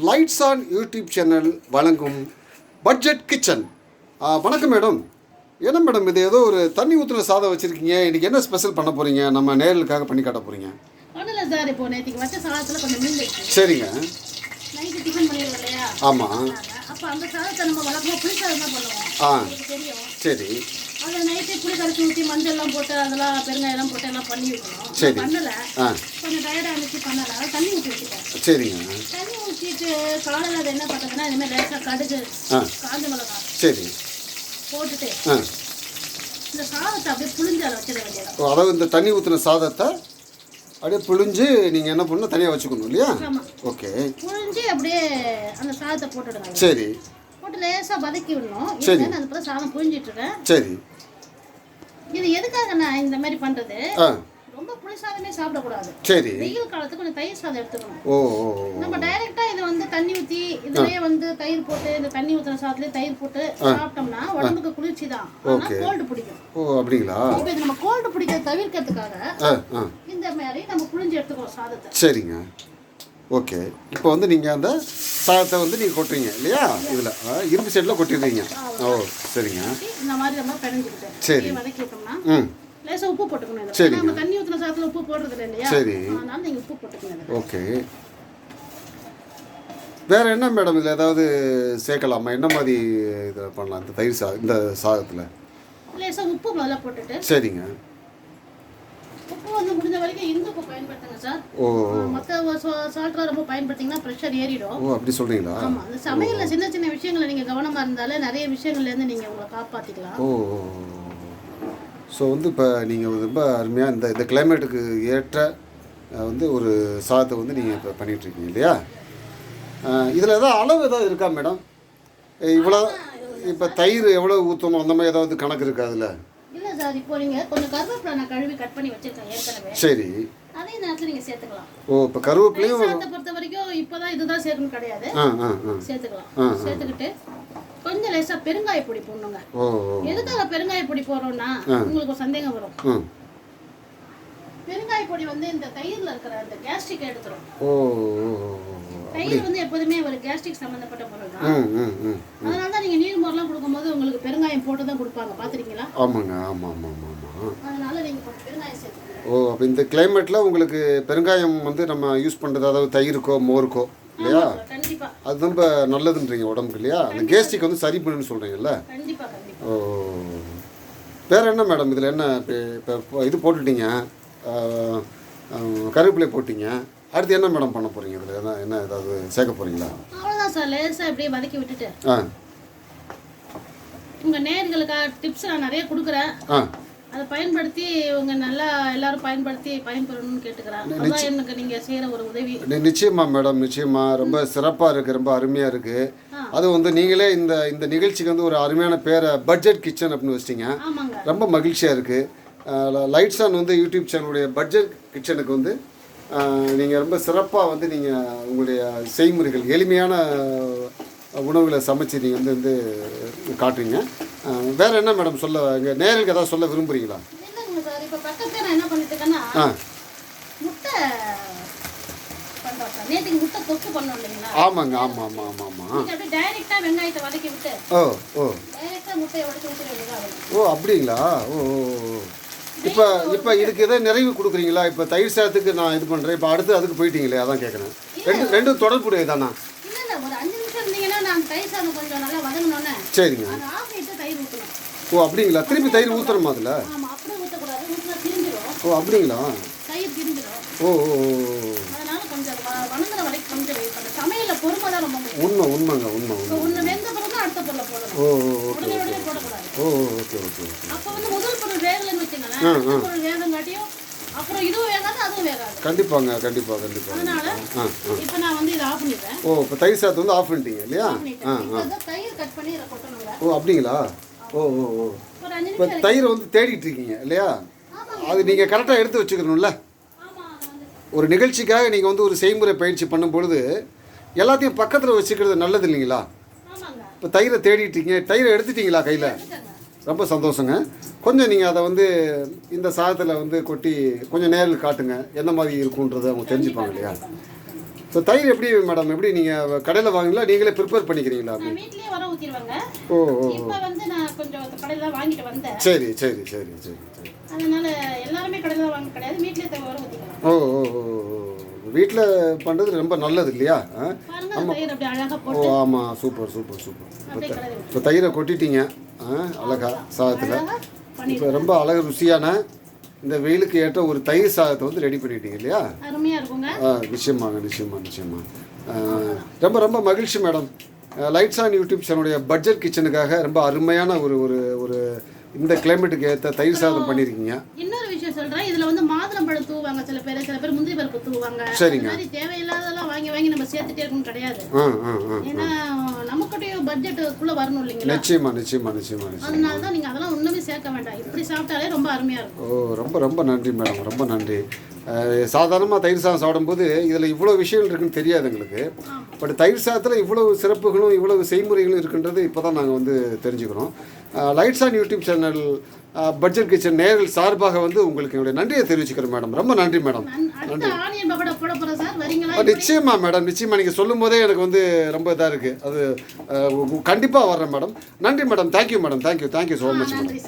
Lights on YouTube channel வழங்கும் budget kitchen வணக்கம் madam. என்ன மேடம் இது? ஏதோ ஒரு தண்ணி ஊற்றுன சாதம் வச்சுருக்கீங்க. இன்றைக்கி என்ன ஸ்பெஷல் பண்ண போகிறீங்க நம்ம நேரலுக்காக பண்ணி காட்ட போகிறீங்க சரிங்க. ஆமாம் ஆ. சரி. அதை நைட்டு புளி கரைச்சி ஊற்றி மஞ்சள் எல்லாம் போட்டு அதெல்லாம் பெருங்காயெல்லாம் போட்டு எல்லாம் பண்ணி வைக்கணும். சரி. பண்ணலை. ஆ. கொஞ்சம் டயர்டாக இருந்துச்சு பண்ணலை. அதை தண்ணி ஊற்றி வச்சுட்டேன். சரிங்க. தண்ணி ஊற்றிட்டு காலையில் அதை என்ன பண்ணுறதுன்னா இதுமாதிரி லேசாக கடுகு ஆ. காஞ்ச மிளகாய் சரி. போட்டுட்டு ஆ. இந்த சாதத்தை அப்படியே புளிஞ்சு அதை வச்சிட வேண்டியது ஓ, அதாவது இந்த தண்ணி ஊற்றின சாதத்தை அப்படியே புழிஞ்சு நீங்கள் என்ன பண்ணணும் தனியாக வச்சுக்கணும் இல்லையா? ஆமாம் ஓகே. புழிஞ்சு அப்படியே அந்த சாதத்தை போட்டுடுங்க சரி. போட்டு லேசாக வதக்கி விடணும். சரி. இது நான் இப்போ சாதம் புழிஞ்சிட்டு இருக்கேன். சரி. இது எதுக்காக நான் இந்த மாதிரி பண்றது? ரொம்ப புளி சாதமே சாப்பிடக்கூடாது. சரி. வெயில் காலத்துக்கு கொஞ்சம் தயிர் சாதம் எடுத்துக்கணும். ஓ. நம்ம டைரக்டா இதை வந்து தண்ணி ஊத்தி இதுலயே வந்து தயிர் போட்டு இந்த தண்ணி ஊத்துற சாதத்துலயே தயிர் போட்டு சாப்பிட்டோம்னா உடம்புக்கு குளிர்ச்சி தான். ஆனா கோல்டு பிடிக்கும். ஓ அப்படிங்களா? இப்போ இது நம்ம கோல்டு பிடிக்கிறத தவிர்க்கிறதுக்காக இந்த மாதிரி நம்ம புழிஞ்சு எடுத்துக்கணும் சாதத்தை. சரிங்க. ஓகே. இப்போ வந்து நீங்கள் அந்த சாதத்தை வந்து நீங்கள் கொட்டுறீங்க இல்லையா? இதில். இரும்பு சைடில் கொட்டிடுறீங்க. ஓ சரிங்க. இந்த மாதிரி நம்ம சரி. வதக்கி விட்டோம்னா ம். லேசா உப்பு போட்டுக்கணும். ஏன்னா நம்ம தண்ணி ஊத்துன சாதத்துல உப்பு போடுறது இல்லை இல்லையா? சரி. அதனால நீங்க உப்பு போட்டுக்கணும். ஓகே. வேறு என்ன மேடம் இதில் ஏதாவது சேர்க்கலாமா? என்ன மாதிரி இதை பண்ணலாம் இந்த தயிர் சா இந்த சாதத்தில்? லேசா உப்பு முதல்ல போட்டுட்டு சரிங்க. உப்பு வந்து முடிஞ்ச வரைக்கும் பயன்படுத்துங்க சார். ஓ. மற்ற சால்ட்லாம் ரொம்ப பயன்படுத்திங்கன்னா ப்ரெஷர் ஏறிடும். ஓ அப்படி சொல்கிறீங்களா ஆமாம் அந்த சமையலில் சின்ன சின்ன விஷயங்களை நீங்கள் கவனமாக இருந்தாலே நிறைய விஷயங்கள்லேருந்து நீங்கள் உங்களை காப்பாற்றிக்கலாம் ஓ ஸோ வந்து இப்போ நீங்கள் ரொம்ப அருமையாக இந்த இந்த கிளைமேட்டுக்கு ஏற்ற வந்து ஒரு சாதத்தை வந்து நீங்கள் இப்போ பண்ணிகிட்ருக்கீங்க இல்லையா? இதில் ஏதாவது அளவு ஏதாவது இருக்கா மேடம்? இவ்வளோ இப்போ தயிர் எவ்வளோ ஊற்றணும் அந்த மாதிரி ஏதாவது கணக்கு இருக்கா அதில்? சார் இப்போ நீங்கள் கொஞ்சம் கருவேப்பிலை நான் கழுவி கட் பண்ணி வச்சுருக்கேன் ஏற்கனவே. சரி. அதே நேரத்தில் நீங்கள் சேர்த்துக்கலாம். ஓ இப்போ கருவேப்பிலையும் சாதத்தை பொறுத்த வரைக்கும் இப்போ தான் இதுதான் சேர்க்கணும் கிடையாது. சேர்த்துக்கலாம். சேர்த்துக்கிட்டு கொஞ்சம் லேசாக பெருங்காய பொடி போடணுங்க. எதுக்காக பெருங்காய பொடி போடுறோம்னா உங்களுக்கு சந்தேகம் வரும். பொடி வந்து இந்த தயிரில் இருக்கிற அந்த கேஸ்ட்ரிக் எடுத்துரும். ஓ. தயிர் வந்து எப்போதுமே ஒரு கேஸ்ட்ரிக் சம்மந்தப்பட்ட பொருள் தான். அதனால தான் நீங்கள் நீர்மோர்லாம் கொடுக்கும்போது உங்களுக்கு பெருங்காயம் போட்டு தான் கொடுப்பாங்க. பார்த்துருக்கீங்களா ஆமாங்க ஆமாம் ஆமாம் ஆமாம் அதனால நீங்கள் கொஞ்சம் பெருங்காயம் சேர்த்துக்கணும் ஓ அப்போ இந்த கிளைமேட்டில் உங்களுக்கு பெருங்காயம் வந்து நம்ம யூஸ் பண்ணுறது அதாவது தயிருக்கோ மோருக்கோ இல்லையா? அது ரொம்ப நல்லதுன்றீங்க உடம்புக்கு இல்லையா? அந்த கேஸ்ட்ரிக் வந்து சரி பண்ணுன்னு சொல்கிறீங்கல்ல ஓ வேறு என்ன மேடம் இதில் என்ன இப்போ இது போட்டுட்டீங்க? கருவேப்பிலை போட்டீங்க. அடுத்து என்ன மேடம் பண்ண போகிறீங்க இதில்? என்ன என்ன ஏதாவது சேர்க்க போகிறீங்களா அவ்வளோதான் சார் லேசாக இப்படியே வதக்கி விட்டுட்டு. ஆ. உங்கள் நேர்களுக்காக டிப்ஸ் நான் நிறைய கொடுக்குறேன். ஆ. அதை பயன்படுத்தி உங்க நல்லா எல்லாரும் பயன்படுத்தி பயன்பெறணும்னு கேட்டுக்கிறேன். அதான் எனக்கு நீங்கள் செய்கிற ஒரு உதவி. நிச்சயமா மேடம் நிச்சயமா. ரொம்ப சிறப்பாக இருக்குது ரொம்ப அருமையாக இருக்குது. அது வந்து நீங்களே இந்த இந்த நிகழ்ச்சிக்கு வந்து ஒரு அருமையான பேரை பட்ஜெட் கிச்சன் அப்படின்னு வச்சிட்டீங்க. ரொம்ப மகிழ்ச்சியாக இருக்குது லைட்ஸ் ஆன் வந்து யூடியூப் சேனலுடைய பட்ஜெட் கிச்சனுக்கு வந்து நீங்கள் ரொம்ப சிறப்பாக வந்து நீங்கள் உங்களுடைய செய்முறைகள் எளிமையான உணவுகளை சமைச்சு நீங்கள் வந்து வந்து காட்டுறீங்க. வேற என்ன மேடம் சொல்ல எங்கள் நேருக்கு ஏதாவது சொல்ல விரும்புகிறீங்களா ஆ. ஆமாங்க ஆமாம் ஆமாம் ஆமாம் ஆமாம் ஓ ஓ. ஓ அப்படிங்களா? ஓ ஓ ஓ. இப்போ இப்போ இதுக்கு எதாவது நிறைவு கொடுக்குறீங்களா? இப்போ தயிர் சாதத்துக்கு நான் இது பண்ணுறேன் இப்போ அடுத்து அதுக்கு போயிட்டீங்களே அதான் கேட்குறேன் ரெண்டு ரெண்டும் தொடர்புடைய தானா? சரிங்க. ஓ அப்படிங்களா? திருப்பி தயிர் ஊற்றுறோமா அதில்? ஓ அப்படிங்களா? ஓ ஓ உண்மை உண்மைங்க உண்மை உண்மை. ஓ ஓ ஓகே போடக்கூடாது. ஓ ஓகே ஓகே வேகங்காட்டியும் அப்புறம் இதுவும் வேகாது அதுவும் வேகாது கண்டிப்பாங்க கண்டிப்பாக கண்டிப்பாக அதனால ஆ இப்போ நான் வந்து இதை ஆஃப் பண்ணிடுறேன். ஓ இப்போ தயிர் சாதத்தை வந்து ஆஃப் பண்ணிட்டீங்க இல்லையா? தயிர் கட் பண்ணி இதை கொட்டணுங்க ஓ அப்படிங்களா? ஓ ஓ ஓ. இப்போ தயிரை வந்து தேடிட்டு இருக்கீங்க இல்லையா? அது நீங்கள் கரெக்டாக எடுத்து வச்சுக்கணும்ல. ஒரு நிகழ்ச்சிக்காக நீங்கள் வந்து ஒரு செய்முறை பயிற்சி பண்ணும் பொழுது எல்லாத்தையும் பக்கத்தில் வச்சுக்கிறது நல்லது இல்லைங்களா? இப்போ தயிரை தேடிட்டீங்க தயிரை எடுத்துட்டீங்களா கையில். ரொம்ப சந்தோஷங்க. கொஞ்சம் நீங்கள் அதை வந்து இந்த சாதத்தில் வந்து கொட்டி கொஞ்சம் நேரில் காட்டுங்க. எந்த மாதிரி இருக்குன்றதை அவங்க தெரிஞ்சுப்பாங்க இல்லையா? ஸோ தயிர் எப்படி மேடம் எப்படி நீங்கள் கடையில் வாங்குங்களா நீங்களே ப்ரிப்பேர் பண்ணிக்கிறீங்களா? ஓ ஓ வந்தேன். சரி சரி சரி சரி ஓ ஓ ஓ வீட்டில் பண்ணுறது ரொம்ப நல்லது இல்லையா? ஆ? பாருங்க அந்த தயிர் அப்படி அழகா ஓ ஆமாம் சூப்பர் சூப்பர் சூப்பர். இப்போ தயிரை கொட்டிட்டீங்க. ஆ அழகா சாதத்தில். இப்போ ரொம்ப அழகு ருசியான இந்த வெயிலுக்கு ஏற்ற ஒரு தயிர் சாதத்தை வந்து ரெடி பண்ணிட்டீங்க இல்லையா? ஆ நிச்சயமாங்க நிச்சயமா நிச்சயமா. ஆ, ரொம்ப ரொம்ப மகிழ்ச்சி மேடம். லைட்ஸ் ஆன் யூடியூப் சேனலுடைய பட்ஜெட் கிச்சனுக்காக ரொம்ப அருமையான ஒரு ஒரு ஒரு இந்த கிளைமேட்டுக்கு ஏற்ற தயிர் சாதம் பண்ணியிருக்கீங்க இன்னொரு விஷயம் சொல்றேன். இதுல வந்து மாதுளம்பழம் தூவாங்க சில பேர். சில பேர் முந்திரி பருப்பு தூவாங்க சரிங்க. மாதிரி தேவையில்லாததெல்லாம் வாங்கி வாங்கி நம்ம சேர்த்துட்டே இருக்கணும் கிடையாது. ஏன்னா நமக்குடைய பட்ஜெட்டுக்குள்ள வரணும் இல்லைங்களா? நிச்சயமா நிச்சயமா நிச்சயமா நிச்சயமா. அதனால தான் அதெல்லாம் சேர்க்க வேண்டாம். இப்படி சாப்பிட்டாலே ரொம்ப அருமையா இருக்கும். ஓ ரொம்ப ரொம்ப நன்றி மேடம். ரொம்ப நன்றி. சாதாரணமாக தயிர் சாதம் சாப்பிடும்போது இதில் இவ்வளோ விஷயங்கள் இருக்குன்னு தெரியாது எங்களுக்கு. பட் தயிர் சாதத்தில் இவ்வளவு சிறப்புகளும் இவ்வளவு செய்முறைகளும் இருக்குன்றது இப்போ தான் நாங்கள் வந்து தெரிஞ்சுக்கிறோம். Lights on YouTube channel budget kitchen நேரில் சார்பாக வந்து உங்களுக்கு என்னுடைய நன்றியை தெரிவிச்சுக்கிறேன் மேடம். ரொம்ப நன்றி மேடம். நான் அடுத்த ஆனியன் பக்கோடா போட போறேன் சார். வரீங்களா? நிச்சயமா மேடம். நிச்சயமா நீங்கள் சொல்லும் போதே எனக்கு வந்து ரொம்ப இதாக இருக்குது அது கண்டிப்பாக வர்றேன் மேடம். நன்றி madam. Thank you madam. Thank you thank you so much madam. நன்றி